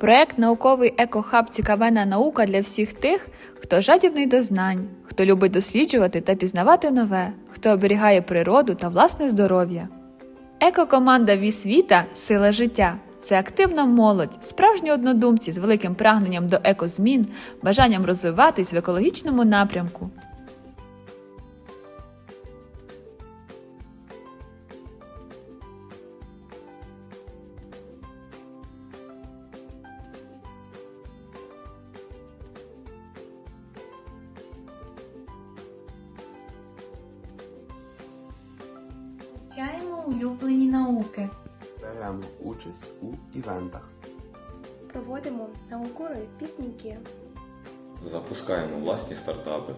Проект науковий екохаб Цікавена наука для всіх тих, хто жадібний до знань, хто любить досліджувати та пізнавати нове, хто оберігає природу та власне здоров'я. Екокоманда Вісвіта Сила життя це активна молодь, справжні однодумці з великим прагненням до екозмін, бажанням розвиватись в екологічному напрямку. Улюблені науки. Беремо участь у івентах. Проводимо наукові пікніки. Запускаємо власні стартапи.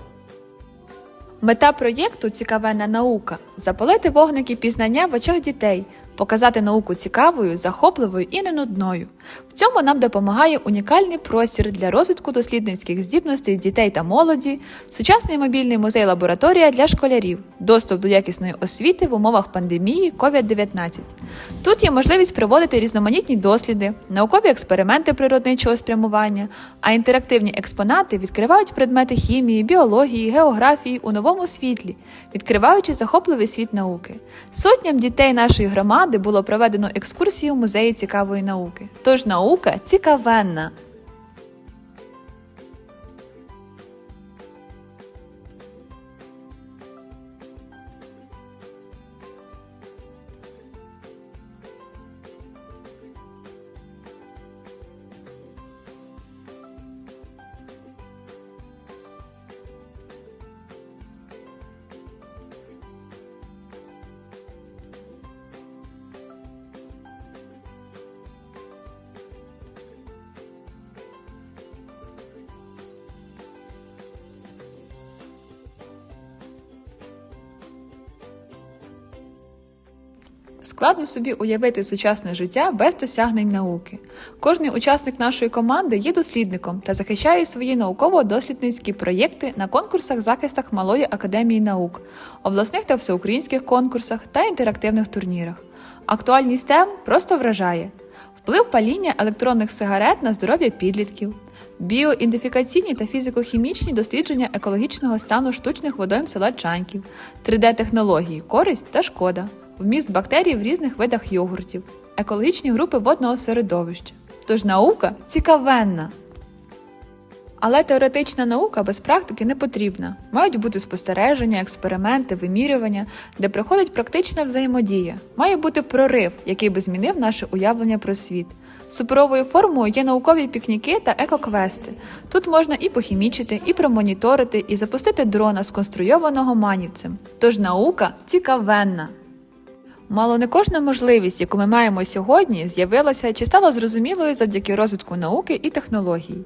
Мета проєкту Цікавена наука запалити вогники пізнання в очах дітей, показати науку цікавою, захопливою і не нудною. В цьому нам допомагає унікальний простір для розвитку дослідницьких здібностей дітей та молоді, сучасний мобільний музей-лабораторія для школярів, доступ до якісної освіти в умовах пандемії COVID-19. Тут є можливість проводити різноманітні досліди, наукові експерименти природничого спрямування, а інтерактивні експонати відкривають предмети хімії, біології, географії у новому світлі, відкриваючи захопливий світ науки. Сотням дітей нашої громади було проведено екскурсію музею цікавої науки. Тож наука цікавенна. Складно собі уявити сучасне життя без досягнень науки. Кожний учасник нашої команди є дослідником та захищає свої науково-дослідницькі проєкти на конкурсах захистах Малої академії наук, обласних та всеукраїнських конкурсах та інтерактивних турнірах. Актуальність тем просто вражає. Вплив паління електронних сигарет на здоров'я підлітків, біоідентифікаційні та фізико-хімічні дослідження екологічного стану штучних водойм села Чаньків, 3D-технології, користь та шкода, вміст бактерій в різних видах йогуртів, екологічні групи водного середовища. Тож наука цікавенна. Але теоретична наука без практики не потрібна. Мають бути спостереження, експерименти, вимірювання, де проходить практична взаємодія. Має бути прорив, який би змінив наше уявлення про світ. Суперовою формою є наукові пікніки та екоквести. Тут можна і похімічити, і промоніторити, і запустити дрона, сконструйованого манівцем. Тож наука цікавенна. Мало не кожна можливість, яку ми маємо сьогодні, з'явилася чи стала зрозумілою завдяки розвитку науки і технологій.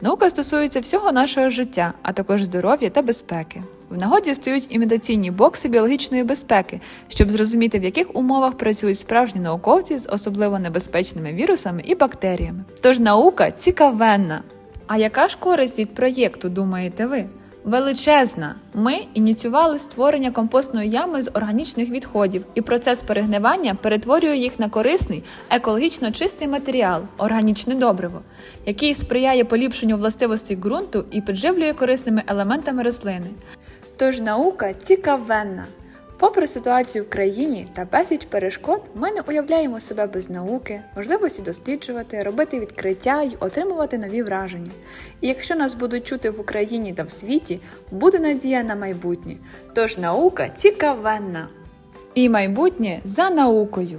Наука стосується всього нашого життя, а також здоров'я та безпеки. В нагоді стають імітаційні бокси біологічної безпеки, щоб зрозуміти, в яких умовах працюють справжні науковці з особливо небезпечними вірусами і бактеріями. Тож наука цікавенна. А яка ж користь від проєкту, думаєте ви? Величезна. Ми ініціювали створення компостної ями з органічних відходів, і процес перегнивання перетворює їх на корисний, екологічно чистий матеріал органічне добриво, який сприяє поліпшенню властивостей ґрунту і підживлює корисними елементами рослини. Тож наука цікавенна. Попри ситуацію в країні та безліч перешкод, ми не уявляємо себе без науки, можливості досліджувати, робити відкриття й отримувати нові враження. І якщо нас будуть чути в Україні та в світі, буде надія на майбутнє. Тож наука цікавенна. І майбутнє за наукою.